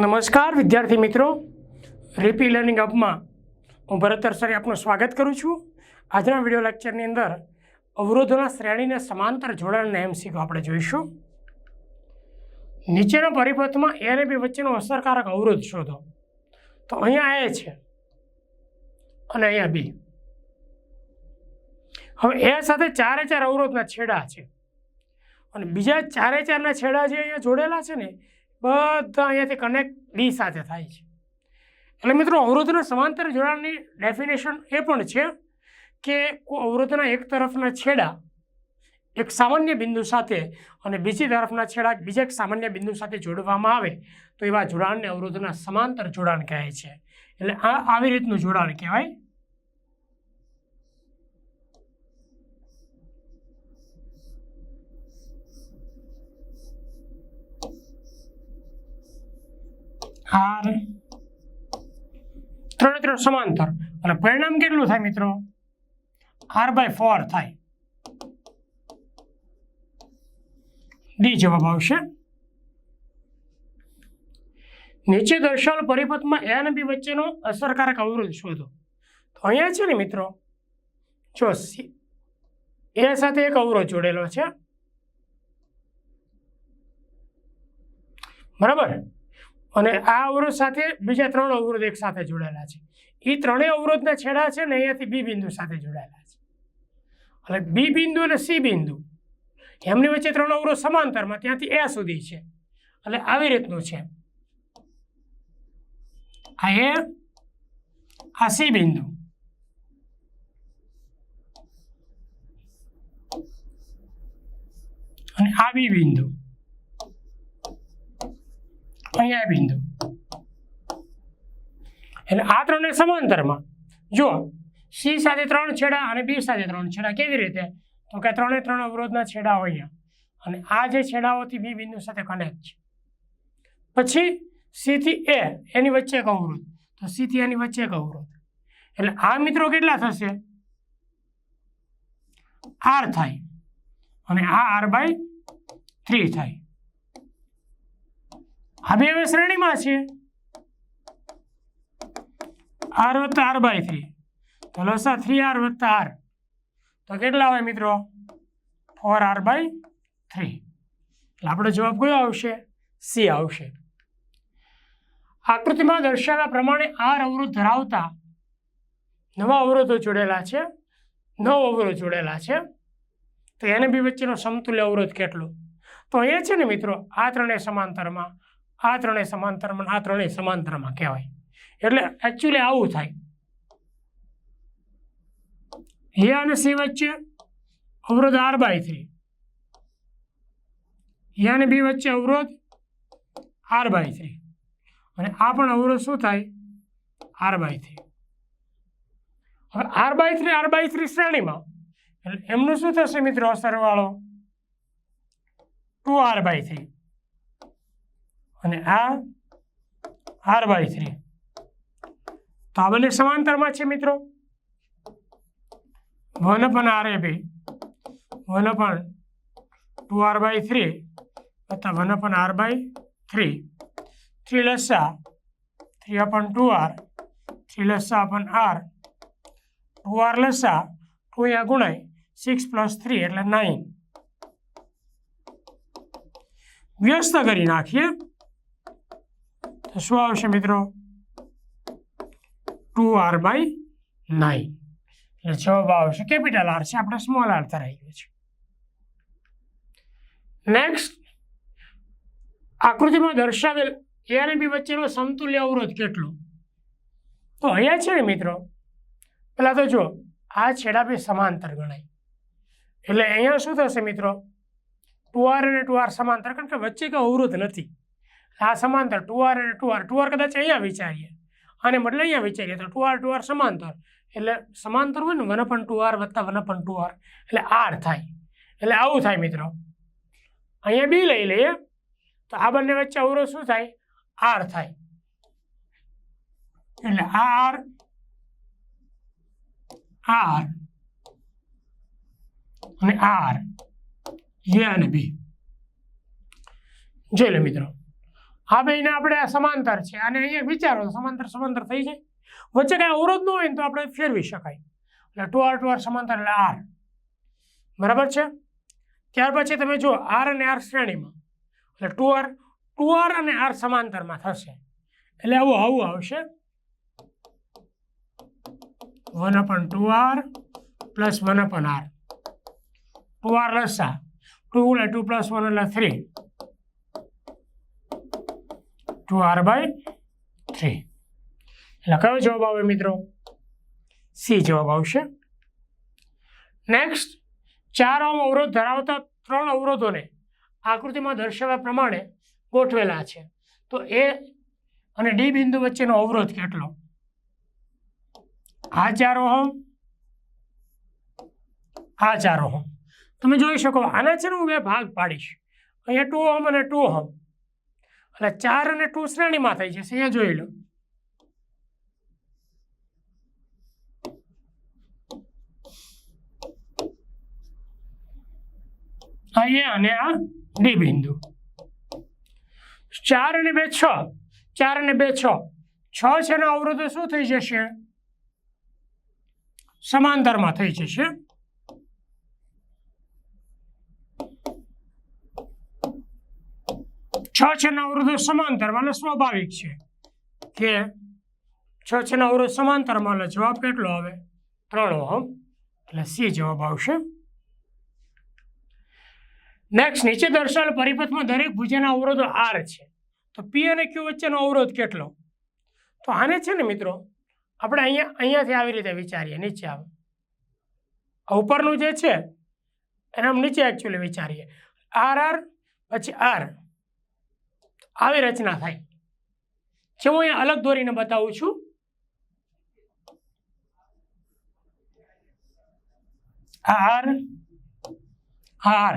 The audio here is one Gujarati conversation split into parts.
નમસ્કાર, વિદ્યાર્થી મિત્રો. રીપી લર્નિંગ અપમાં હું ભરત તરસરી આપનું સ્વાગત કરું છું. આજના વીડિયો લેક્ચરની અંદર અવરોધોના શ્રેણીને સમાંતર જોડાણને એમસીક્યુ આપણે જોઈશું. નીચેના પરિપથમાં એ અને બી વચ્ચેનો અસરકારક અવરોધ શોધો. તો અહીંયા એ છે અને અહીંયા બી હવે એ સાથે ચારે ચાર અવરોધના છેડા છે. અને બીજા ચારે ચારના છેડા જે અહીંયા જોડેલા છે ને બધા અહીંયાથી કનેક્ટ ડી સાથે થાય છે. એટલે મિત્રો, અવરોધના સમાંતર જોડાણની ડેફિનેશન એ પણ છે કે, અવરોધના એક તરફના છેડા એક સામાન્ય બિંદુ સાથે અને બીજી તરફના છેડા બીજા એક સામાન્ય બિંદુ સાથે જોડવામાં આવે તો એવા જોડાણને અવરોધના સમાંતર જોડાણ કહે છે. એટલે આ આવી રીતનું જોડાણ કહેવાય. આર. ત્રણે ત્રણ સમાંતર. અને પરિણામ કેટલું થાય મિત્રો? આર બાય ફોર થાય. ડી જવાબ આવશે. નીચે દર્શાવેલ પરિપથમાં એ અને બી વચ્ચેનો અસરકારક અવરોધ શોધો તો અહીંયા છે ને મિત્રો, જો એ સાથે એક અવરોધ જોડેલો છે. બરાબર? અને આ અવરોધ સાથે બીજા ત્રણ અવરોધ એક સાથે જોડાયેલા છે. એ ત્રણેય અવરોધના છેડા છે ને અહીંયાથી બી બિંદુ સાથે જોડાયેલા છે. એટલે બી બિંદુ અને સી બિંદુ એમની વચ્ચે ત્રણ અવરોધ સમાંતરમાં ત્યાંથી એ સુધી છે. એટલે આવી રીતનું છે. આ એ આ સી બિંદુ. અને આ બી બિંદુ. અહીંયા બિંદુ. એટલે આ ત્રણને સમાંતરમાં જો સી સાથે ત્રણ છેડા અને બી સાથે ત્રણ છેડા કેવી રીતે? તો કે ત્રણે ત્રણ અવરોધના છેડા હોય. અને આ જે છેડાઓથી બી બિંદુ સાથે કનેક્ટ છે. પછી સી થી એ એની વચ્ચે એક અવરોધ. તો સી થી એની વચ્ચે એક અવરોધ. એટલે આ મિત્રો કેટલા થશે? આર થાય. અને આ આર બાય થ્રી થાય. આ બે હવે શ્રેણીમાં છે. આર વત્તા આર બાય થ્રી. તો લસા થ્રી આર વત્તા આર. તો કેટલા હોય મિત્રો? Four R by three. એટલે આપણો જવાબ કયો આવશે? સી આવશે. આકૃતિમાં દર્શાવ્યા પ્રમાણે આર અવરોધ ધરાવતા નવા અવરોધો જોડેલા છે. નવ અવરોધ જોડેલા છે. તો એને બી વચ્ચેનો સમતુલ્ય અવરોધ કેટલો? તો અહીંયા છે ને મિત્રો, આ ત્રણેય સમાંતરમાં આ ત્રણેય સમાંતરમાં, આ ત્રણેય સમાંતરમાં કહેવાય. એટલે એકચ્યુઅલી આવું થાય. એ અને સી વચ્ચે અવરોધ આર બાય થ્રી. એ અને બી વચ્ચે અવરોધ આર બાય થ્રી. અને આ પણ અવરોધ શું થાય? R by three. હવે R by three, R by three શ્રેણીમાં. એટલે એમનું શું થશે મિત્રો? સરવાળો ટુ આર બાય થ્રી. અને આ આર બાય થ્રી. તો આ બંને સમાંતરમાં છે મિત્રો. One upon R A B, one upon two R by three વત્તા one upon R by three. Three લસ્સા three upon two R, three લસ્સા upon R. Two R લસ્સા ટુ અહીંયા ગુણાય, સિક્સ પ્લસ થ્રી એટલે નાઇન. વ્યસ્ત કરી નાખીએ. તો શું આવશે મિત્રો? Two R by nine. એટલે જવાબ આવશે કેપિટલ આર છે. આપણે સ્મોલ આર ધરાઈ ગયો છે. નેક્સ્ટ આકૃતિમાં દર્શાવેલ એ અને બી વચ્ચેનો સમતુલ્ય અવરોધ કેટલો? તો અહીંયા છે ને મિત્રો પહેલાં તો જો આ છેડા બે સમાંતર ગણાય. એટલે અહીંયા શું થશે મિત્રો? ટુ આર અને ટુ આર સમાંતર, કારણ કે વચ્ચે કોઈ અવરોધ નથી. આ સમાંતર ટુ આર અને ટુ આર ટુ આર કદાચ અહીંયા વિચારીએ. અને બદલે અહીંયા વિચારીએ તો ટુ આર ટુ આર સમાંતર. એટલે સમાંતર હોય ને વન પણ ટુ આર વત્તા વન પણ ટુ આર એટલે આર થાય. એટલે આવું થાય મિત્રો. અહીંયા બી લઈ લઈએ. તો આ બંને વચ્ચે અવરોધ શું થાય? આર થાય. એટલે આર આર અને આર એ અને બી જોઈ લો મિત્રો. આ બેને આપણે આ સમાંતર છે. અને અહીંયા વિચારો, સમાંતર સમાંતર થઈ જાય. વચ્ચે કાંઈ અવરોધ ન હોય ને તો આપણે ફેરવી શકાય. એટલે ટુ આર ટુ આર સમાંતર, એટલે આર. બરાબર છે? ત્યાર પછી તમે જુઓ, આર અને આર શ્રેણીમાં. એટલે ટુ આર ટુ આર અને આર સમાંતરમાં થશે. એટલે આવું આવું આવશે. One upon two R plus one upon R. Two R લસા. ટુ એટલે ટુ પ્લસ વન એટલે three. Two R by three એટલે કયો જવાબ આવે મિત્રો? સી જવાબ આવશે. નેક્સ્ટ ચાર ઓમ અવરોધ ધરાવતા ત્રણ અવરોધોને આકૃતિમાં દર્શાવ્યા પ્રમાણે ગોઠવેલા છે. તો એ અને ડી બિંદુ વચ્ચેનો અવરોધ કેટલો? આ ચાર ઓહમ, આ ચાર ઓહમ. તમે જોઈ શકો, આના છે ને હું બે ભાગ પાડીશ. અહીંયા ટુ ઓહમ અને ટુ ઓહમ. એટલે ચાર અને ટુ શ્રેણીમાં થઈ જશે અહીંયા જોઈ લો. અહીંયા અને આ ડી બિંદુ. ચાર અને બે છ. ચાર અને બે છ. છ છે ને અવરોધો શું થઈ જશે? સમાંતરમાં થઈ જશે. છ છે અવરોધો સમાંતરમાં એટલે સ્વાભાવિક છે. કે છ છે અવરોધ સમાંતરમાં એટલે જવાબ કેટલો આવે? ત્રણ ઓહમ. એટલે સી જવાબ આવશે. નેક્સ્ટ નીચે દર્શાવેલ પરિપથમાં દરેક ભુજાના અવરોધો આર છે. તો પી અને ક્યુ વચ્ચેનો અવરોધ કેટલો? તો આને છે ને મિત્રો, આપણે અહીંયા, અહીંયાથી આવી રીતે વિચારીએ, નીચે આવે. ઉપરનું જે છે, એને નીચે એકચ્યુઅલી વિચારીએ. આર આર પછી આર આવી રચના થાય. જે હું અહીંયા અલગ દોરીને બતાવું છું. R R.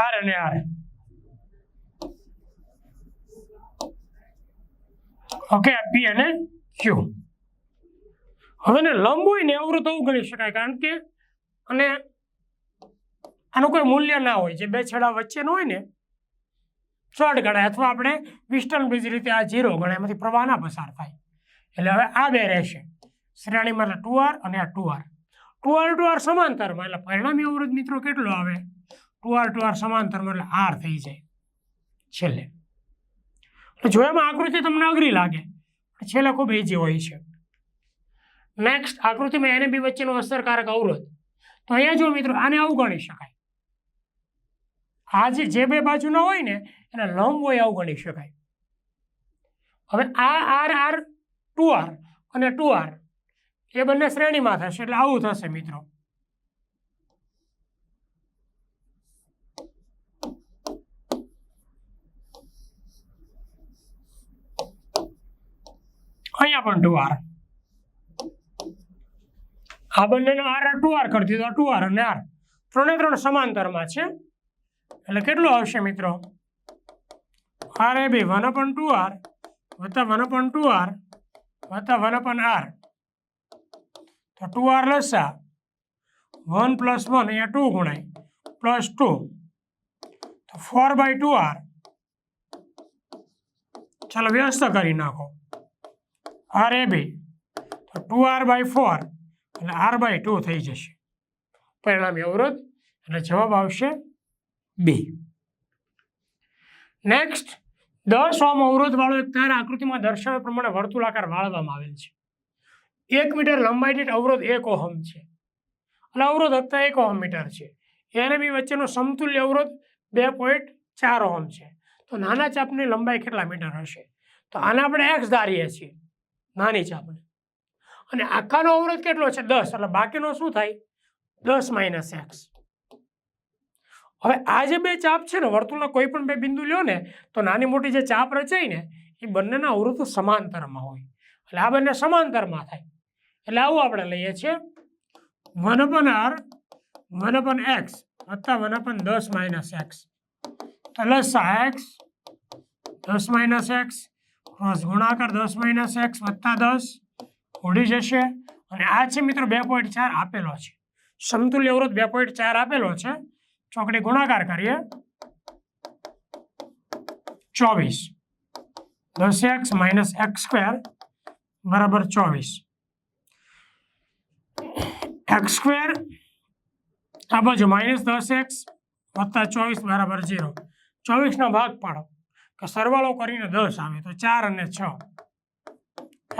આર અને આર. ઓકે પી અને ક્યુ. હવે લંબ હોય અવરોધ એવું ગણી શકાય, કારણ કે અને આનું કોઈ મૂલ્ય ના હોય, જે બે છેડા વચ્ચેનું હોય ને શોર્ટ ગણાય અથવા આપણે વિસ્ટર્ન બ્રિજ રીતે આ ઝીરો ગણાય એમાંથી પ્રવાહ ના પસાર થાય. એટલે હવે આ બે રહેશે. શ્રેણીમાં એટલે ટુ આર અને આ two R two R two R સમાંતરમાં, એટલે પરિણામી અવરોધ મિત્રો કેટલો આવે? ટુ આર ટુ આર સમાંતરમાં, એટલે આર થઈ જાય. છેલ્લે. જો જોયામાં આકૃતિ તમને અઘરી લાગે છેલ્લે ખૂબ ઇઝી હોય છે. નેક્સ્ટ આકૃતિમાં એને બી વચ્ચેનો અસરકારક અવરોધ. તો અહીંયા જો મિત્રો, આને અવગણી શકાય. આ જે જે બે બાજુના હોય ને, એને લંબ હોય અવગણી શકાય. હવે આ આર આર, ટુ આર અને ટુ આર, એ બંને શ્રેણીમાં થશે એટલે આવું થશે મિત્રો. અહીંયા પણ ટુ આર. આ બંનેનો આર ટુ આર કરી દીધો. ટુ આર અને આર. ત્રણે ત્રણ સમાંતરમાં છે. એટલે કેટલું આવશે મિત્રો? R A B one upon two R વત્તા વન અપન ટુ આર વત્તા વન અપન આર તો ટુ આર લસા. વન પ્લસ વન અહીંયા ટુ ગુણાય. પ્લસ ટુ તો ફોર બાય ટુ આર ચાલો વ્યસ્ત કરી નાખો. આર એ બી તો ટુ આર બાય ફોર એટલે આર બાય ટુ થઈ જશે. પરિણામી અવરોધ એટલે જવાબ આવશે બી. નેક્સ્ટ દસ ઓમ અવરોધવાળો એક તાર આકૃતિમાં દર્શાવ્યા પ્રમાણે વર્તુળાકાર વાળવામાં આવેલ છે. એક મીટર લંબાઈ દીઠ અવરોધ એક ઓહમ છે. અને અવરોધ હતા એક ઓહમ મીટર છે. એને બી વચ્ચેનો સમતુલ્ય અવરોધ બે પોઈન્ટ ચાર ઓહમ છે. તો નાના ચાપની લંબાઈ કેટલા મીટર હશે? તો આને આપણે એક્સ ધારીએ છીએ. નાની ચાપને. અને આખાનો અવરોધ કેટલો છે? દસ. એટલે બાકીનો શું થાય? દસ માઇનસ એક્સ હવે આ જે બે ચાપ છે ને, વર્તુળના કોઈ પણ બે બિંદુ લ્યો ને, તો નાની મોટી જે ચાપ રચાય ને, એ બંનેના અવરોધો સમાંતરમાં હોય. એટલે આ બંને સમાંતરમાં થાય. એટલે આવું આપણે લઈએ છીએ. One upon R, one upon X વત્તા વન અપન દસ માઇનસ એક્સ. પ્લસ લસા એક્સ, દસ માઇનસ એક્સ, ક્રોસ ગુણાકાર દસ માઇનસ એક્સ વત્તા દસ ઉડી જશે. અને આ છે મિત્રો બે પોઈન્ટ ચાર આપેલો છે. સમતુલ્ય અવરોધ બે પોઈન્ટ ચાર આપેલો છે. ચોકડી ગુણાકાર કરીએ. ચોવીસ. દસ એક્સ માઇનસ એક્સ સ્ક્વેર બરાબર ચોવીસ. એક્સ સ્ક્વેર આ બાજુ માઇનસ દસ એક્સ વત્તા ચોવીસ બરાબર ઝીરો. ચોવીસનો ભાગ પાડો. કે સરવાળો કરીને દસ આવે તો ચાર અને છ.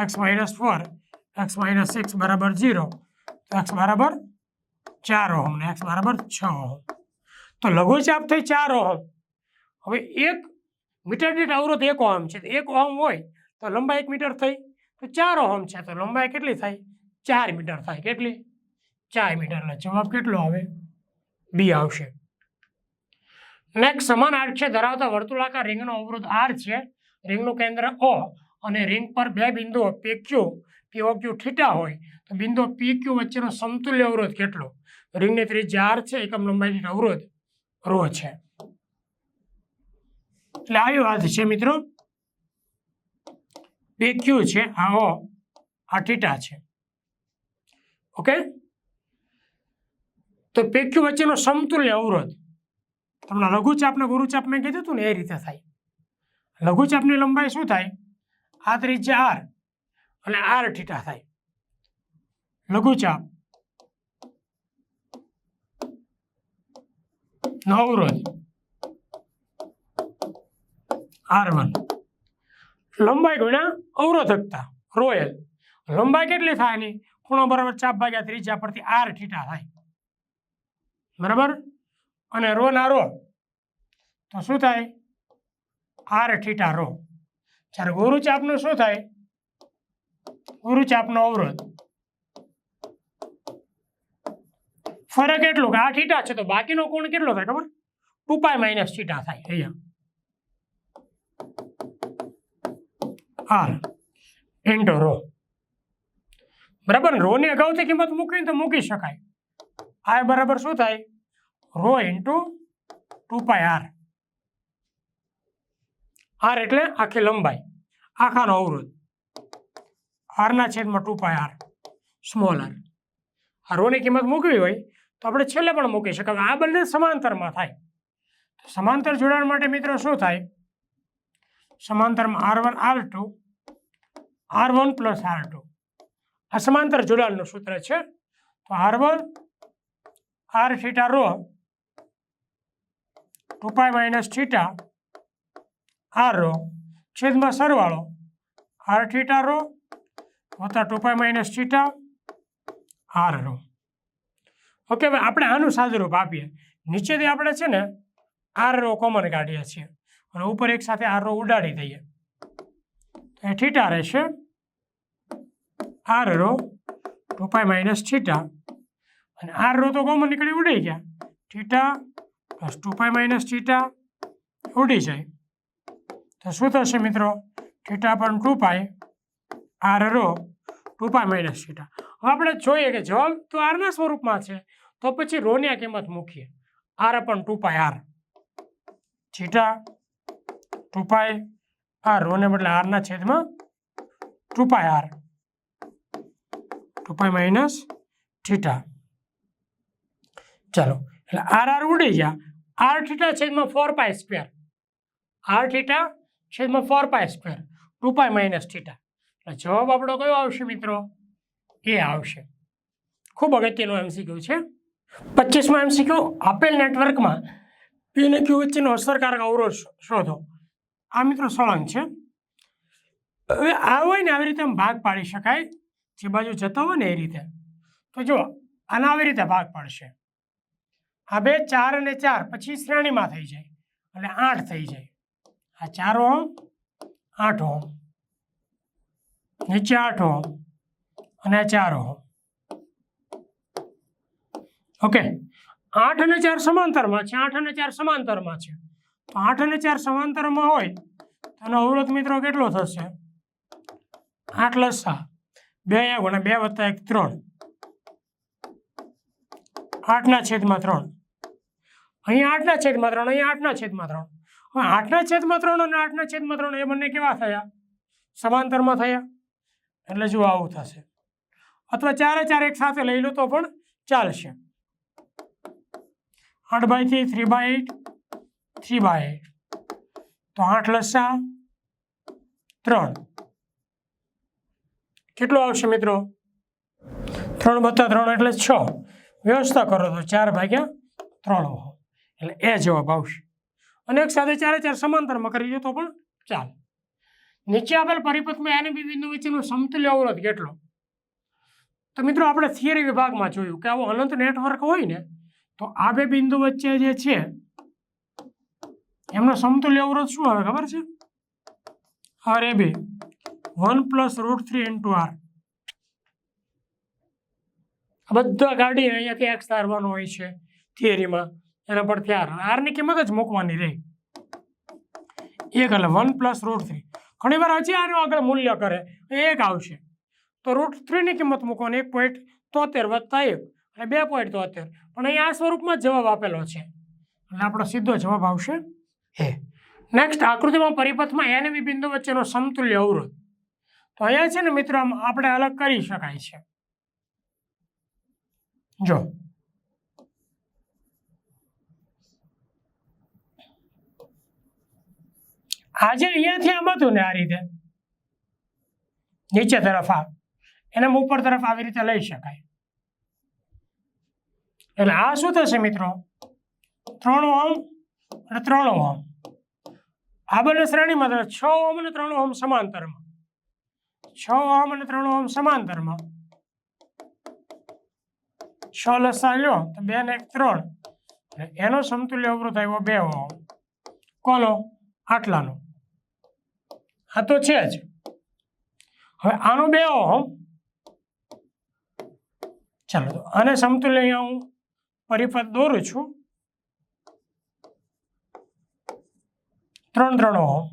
X minus four, X minus six બરાબર ઝીરો. એક્સ બરાબર ચાર ઓહમ ને એક્સ બરાબર છ ઓહમ. તો લઘુચાપ થઈ ચાર ઓહમ. હવે એક મીટર દીઠ અવરોધ એક ઓહમ છે. એક ઓહમ હોય તો લંબાઈ એક મીટર થઈ, તો ચાર ઓહમ છે. તો લંબાઈ કેટલી થાય? ચાર મીટર થાય. કેટલી? ચાર મીટર. જવાબ કેટલો આવે? બી આવશે. નેક્સ્ટ સમાન આર્ક્ષે ધરાવતા વર્તુળાકાર રિંગનો અવરોધ આર છે. રિંગનું કેન્દ્ર ઓ અને રિંગ પર બે બિંદુઓ પી ક્યુ પીઓ ક્યુ ઠીટા હોય તો બિંદુ પી ક્યુ વચ્ચેનો સમતુલ્ય અવરોધ કેટલો? રિંગની ત્રિજ્યા આર છે. એકમ લંબાઈ અવરોધ રો છે. એટલે આવી વાત છે મિત્રો. બે ક્યુ છે, આ ઓ આ ટીટા છે. ઓકે તો પેક્યુ વચ્ચેનો સમતુલ્ય અવરોધ. તમને લઘુચાપને ગુરુચાપ મેં કીધું હતું ને, એ રીતે થાય. લઘુચાપની લંબાઈ શું થાય? આ ત્રિજ્યા આર અને આર ઠીટા થાય. લઘુચાપ નો અવરોધ આર વન લંબાઈ ગુણ્યા અવરોધકતા રોયલ. લંબાઈ કેટલી થાય એની? ખૂણો બરાબર ચાપ ભાગ્યા ત્રીજા પરથી આર થીટા થાય. બરાબર? અને રો ના રો. તો શું થાય? R theta rho. જ્યારે ગુરુચાપનું શું થાય? ગુરુચાપનો અવરોધ. ફરક એટલો કે આ થીટા છે તો બાકીનો કોણ કેટલો થાય ખબર? ટુ પાય માઇનસ થીટા થાય અહીંયા. આર ઇન્ટુ રો બરાબર? રો ની અગાઉથી કિંમત મૂકીને તો મૂકી શકાય. આ બરાબર શું થાય? Rho into two pi R. R એટલે આખી લંબાઈ. આખાનો અવરોધ. આરના છેદમાં two pi R. Small R આ રોની કિંમત મૂકવી હોય તો આપણે છેલ્લે પણ મૂકી શકાય આ બંને સમાંતરમાં થાય. સમાંતર જોડાણ માટે મિત્રો શું થાય? સમાંતરમાં R one, R two, R one plus R two. આ સમાંતર જોડાણનું સૂત્ર છે. તો R one, R theta rho, two pi minus theta R rho, છેદમાં સરવાળો આર થીટા રો વત્તા two pi minus theta R rho. Okay, હવે આપણે આનું સાદુરૂપ આપીએ. નીચેથી આપણે છે ને આર રો કોમન કાઢીએ છીએ. અને ઉપર એક સાથે આર રો ઉડાડી દઈએ. તો એ થીટા રહેશે. R rho two pi minus theta. અને આર રો તો કોમન નીકળી ઉડી ગયા. Theta plus two pi minus theta ઉડી જાય. તો શું થશે મિત્રો? થીટા પણ two pi R rho two pi minus theta. હવે આપણે જોઈએ કે જવાબ તો આરના સ્વરૂપમાં છે. તો પછી રોની આ કિંમત મૂકીએ? આર પણ two pi R. Theta two pi R રોને બદલે આરના છેદમાં two pi R. Two pi minus theta ચાલો, એટલે આર આર ઉડી ગયા. આર થીટા છેદમાં four pi square. R theta છેદમાં four pi square. Two pi minus theta. એટલે જવાબ આપણો કયો આવશે મિત્રો? એ આવશે. ખૂબ અગત્યનું એમસીક્યુ છે. પચીસમાં એમસીક્યુ આપેલ નેટવર્કમાં પી અને ક્યુ વચ્ચેનો અસરકારક અવરોધ શોધો. આ મિત્રો સળંગ છે. હવે આ હોય ને આવી રીતે ભાગ પાડી શકાય. જે બાજુ જતા હોય ને એ રીતે. તો જો આના આવી રીતે ભાગ પાડશે. આ બે ચાર અને ચાર, પછી શ્રેણીમાં થઈ જાય. એટલે આઠ થઈ જાય. આ ચાર ઓમ આઠ ઓમ નીચે આઠ ઓમ અને ચાર ઓમ ઓકે આઠ અને ચાર સમાંતરમાં છે. આઠ અને ચાર સમાંતરમાં છે. તો આઠ અને ચાર સમાંતરમાં હોય એનો અવરોધ મિત્રો કેટલો થશે? આઠ લસા બે અહીંયા ગુણ્યા બે વત્તા એક ત્રણ. આઠના છેદમાં ત્રણ. અહીંયા આઠના છેદમાં ત્રણ, અહીંયા આઠના છેદમાં ત્રણ. હવે આઠના છેદમાં ત્રણ અને આઠના છેદમાં ત્રણ એ બંને કેવા થયા? સમાંતરમાં થયા. એટલે જો આવું થશે. અથવા ચારે ચાર એક સાથે લઈ લો તો પણ ચાલશે. આઠ by three three by eight three by eight તો આઠ લસા ત્રણ. કેટલો આવશે મિત્રો? ત્રણ બત્તા ત્રણ એટલે છ. વ્યવસ્થા કરો તો ચાર ભાગ્યા ત્રણ એટલે એ જવાબ આવશે. અને એક સાથે ચારે ચાર સમાંતરમાં કરી દો તો પણ ચાલે. નીચે આપેલ પરિપથમાં એને બી બિંદુ વચ્ચેનો સમતુલ્ય અવરોધ કેટલો? તો મિત્રો આપણે થિયરી વિભાગમાં જોયું કે આવો અનંત નેટવર્ક હોય ને તો આ બે બિંદુ વચ્ચે જે છે, એમનો સમતુલ્ય અવરોધ શું આવે ખબર છે? આર એ બે one plus root three into R બધા કાઢીને અહીંયાથી એક્સ ધારવાનો હોય છે થિયરીમાં એના પરથી આર આરની કિંમત જ મૂકવાની રહી. એક એટલે વન પ્લસ રૂટ થ્રી ઘણી વાર હજી આનું આગળ મૂલ્ય કરે, એક આવશે. તો રૂટ થ્રીની કિંમત મૂકવાની એક પોઈન્ટ તોતેર વત્તા એક. અને બે પોઈન્ટ તોતેર પણ અહીંયા આ સ્વરૂપમાં જવાબ આપેલો છે. એટલે આપણો સીધો જવાબ આવશે હે નેક્સ્ટ આકૃતિમાં પરિપથમાં એન બી બિંદુ વચ્ચેનો સમતુલ્ય અવરોધ. તો અહીંયા છે ને મિત્રો આપણે અલગ કરી શકાય છે. જો. આજે અહીંયાથી આમ હતું ને આ રીતે. નીચે તરફ આ. એને ઉપર તરફ આવી રીતે લઈ શકાય. એટલે આ શું થશે મિત્રો? ત્રણ ઓમ અને ત્રણ ઓમ આ બંને શ્રેણીમાં થશે છ ઓમ અને ત્રણ ઓમ સમાંતરમાં. છ ઓમ અને ત્રણ ઓમ સમાંતરમાં. છ લસા લ્યો, તો બે ને એક ત્રણ. એનો સમતુલ્ય અવરોધ આવ્યો બે ઓમ કોનો આટલાનો. આ તો છે જ. હવે આનો બે ઓમ ચાલો અને સમતુલ્ય અહીંયા હું પરિપથ દોરું છું. ત્રણ ત્રણ ઓમ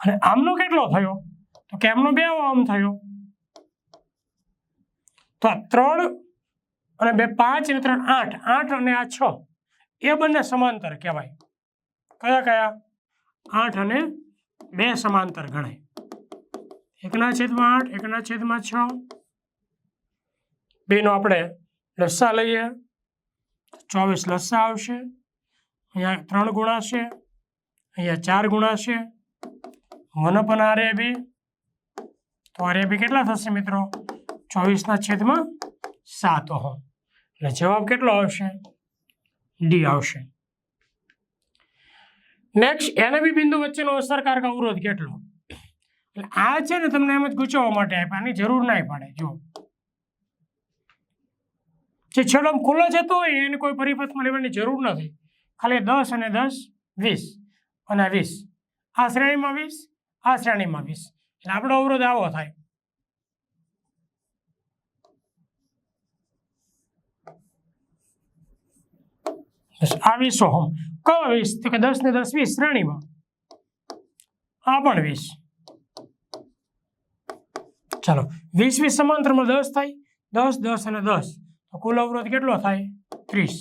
અને આમનો કેટલો થયો? તો કે આમનો બે ઓમ થયો. તો આ ત્રણ અને બે પાંચ અને ત્રણ આઠ. આઠ અને આ છ. એ બંને સમાંતર કહેવાય. કયા કયા? આઠ અને બે સમાંતર ગણાય. એકના છેદમાં આઠ, એકના છેદમાં છ. બેનો આપણે લસ્સા લઈએ. ચોવીસ લસ્સા આવશે. અહીંયા ત્રણ ગુણા છે અહીંયા ચાર ગુણા છે વન પણ આરે બી. તો આરે બી કેટલા થશે મિત્રો? ચોવીસના છેદમાં સાત હો એટલે જવાબ કેટલો આવશે? ડી આવશે. નેક્સ્ટ એને બી બિંદુ વચ્ચેનો અસરકારક અવરોધ કેટલો? એટલે આ છે ને તમને એમ જ ગૂંચવવા માટે આપ્યા, આની જરૂર ના પડે જો જે છેલ્લો ખુલ્લો જતો હોય એને કોઈ પરિપથમાં લેવાની જરૂર નથી. ખાલી દસ અને દસ, વીસ અને વીસ. આ શ્રેણીમાં વીસ, આ શ્રેણીમાં વીસ. એટલે આપણો અવરોધ આવો થાય. આ વીસો ઓહમ. કયો વીસ? તો કે દસ ને દસ વીસ, શ્રેણીમાં. આ પણ વીસ. ચાલો વીસ વીસ સમાંતરમાં દસ થાય, દસ દસ અને દસ. તો કુલ અવરોધ કેટલો થાય? ત્રીસ.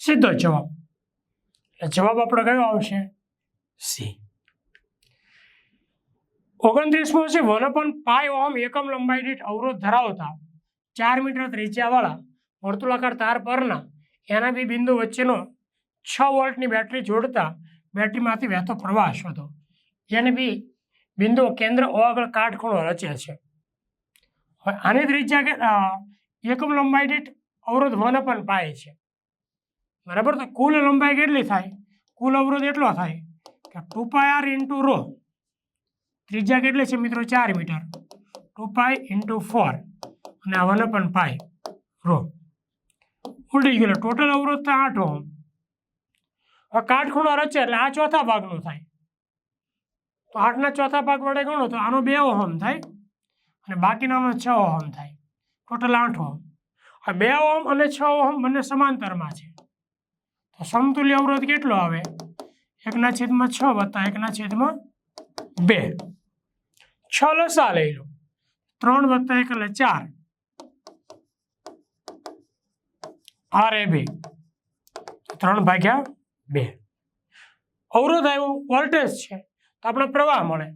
સીધો જવાબ. એટલે જવાબ આપણો કયો આવશે? સી. ઓગણત્રીસમો છે, વન અપન પાય ઓમ એકમ લંબાઈ દીઠ અવરોધ ધરાવતા ચાર મીટર ત્રિજ્યાવાળા વર્તુળાકાર તાર પરના એના બી બિંદુ વચ્ચેનો છ વોલ્ટની બેટરી જોડતા બેટરીમાંથી વહેતો પ્રવાહ શોધો. એને બી બિંદુ કેન્દ્ર ઓ આગળ કાટખૂણો રચે છે. આની ત્રિજ્યા કે એકમ લંબાઈ દીઠ અવરોધ વન અપન પાય છે. બરાબર? તો કુલ લંબાઈ કેટલી થાય? કુલ અવરોધ એટલો થાય કે two pi R into rho. ત્રિજ્યા કેટલી છે મિત્રો? ચાર metre. Two pi into four. અને આ વન અપન પાય રો. ઉડી ગયેલો. ટોટલ અવરોધ થાય આઠ ઓહમ. કાટખૂણો રચે એટલે આ ચોથા ભાગનું થાય. તો આઠના ચોથા ભાગ વડે ગણો તો આનો બે ઓહમ થાય અને બાકીનાનો છ ઓહમ થાય. ટોટલ આઠ ઓહમ. બે ઓહમ અને છ ઓહમ બંને સમાંતરમાં છે. તો સમતુલ્ય અવરોધ કેટલો આવે? એકના છેદમાં છ વત્તા એકના છેદમાં બે. છ લસા લઈ લો. ત્રણ વત્તા એક એટલે ચાર. R A B. ત્રણ ભાગ્યા બે. અવરોધ આવ્યો વોલ્ટેજ છે. તો આપણે પ્રવાહ મળે.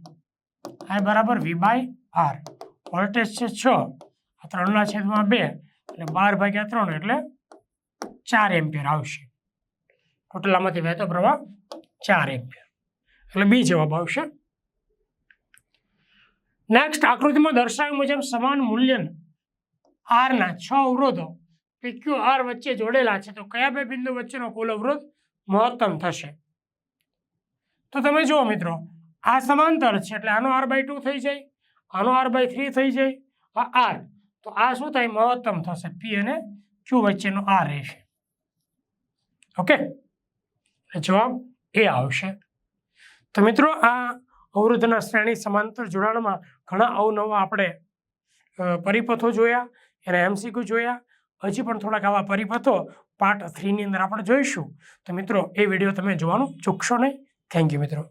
આ બરાબર વી બાય આર વોલ્ટેજ છે છ. આ ત્રણના છેદમાં બે એટલે બાર ભાગ્યા ત્રણ એટલે ચાર એમ્પિયર આવશે. ટોટલ આમાંથી વહેતો પ્રવાહ ચાર એમ્પિયર. એટલે બી જવાબ આવશે. નેક્સ્ટ આકૃતિમાં દર્શાવ્યા મુજબ સમાન મૂલ્યના આરના છ અવરોધો પીક્યુ આર વચ્ચે જોડેલા છે. તો કયા બે બિંદુ વચ્ચેનો કુલ અવરોધ મહત્તમ થશે? તો તમે જુઓ મિત્રો આ સમાંતર છે, એટલે આનો આર બાય ટુ થઈ જાય, આનો આર બાય થ્રી થઈ જાય, આ આર તો આ શું થાય? મહત્તમ થશે. પી અને ક્યુ વચ્ચેનો આર રહેશે ઓકે જવાબ એ આવશે. તો મિત્રો, આ અવરોધના શ્રેણી સમાંતર જોડાણમાં ઘણા અવનવા આપણે પરિપથો જોયા, એના એમસીક્યુ જોયા. હજી પણ થોડાક આવા પરિપથો પાર્ટ થ્રીની અંદર આપણે જોઈશું. તો મિત્રો, એ વીડિયો તમે જોવાનું ચૂકશો નહીં. થેન્ક યુ મિત્રો.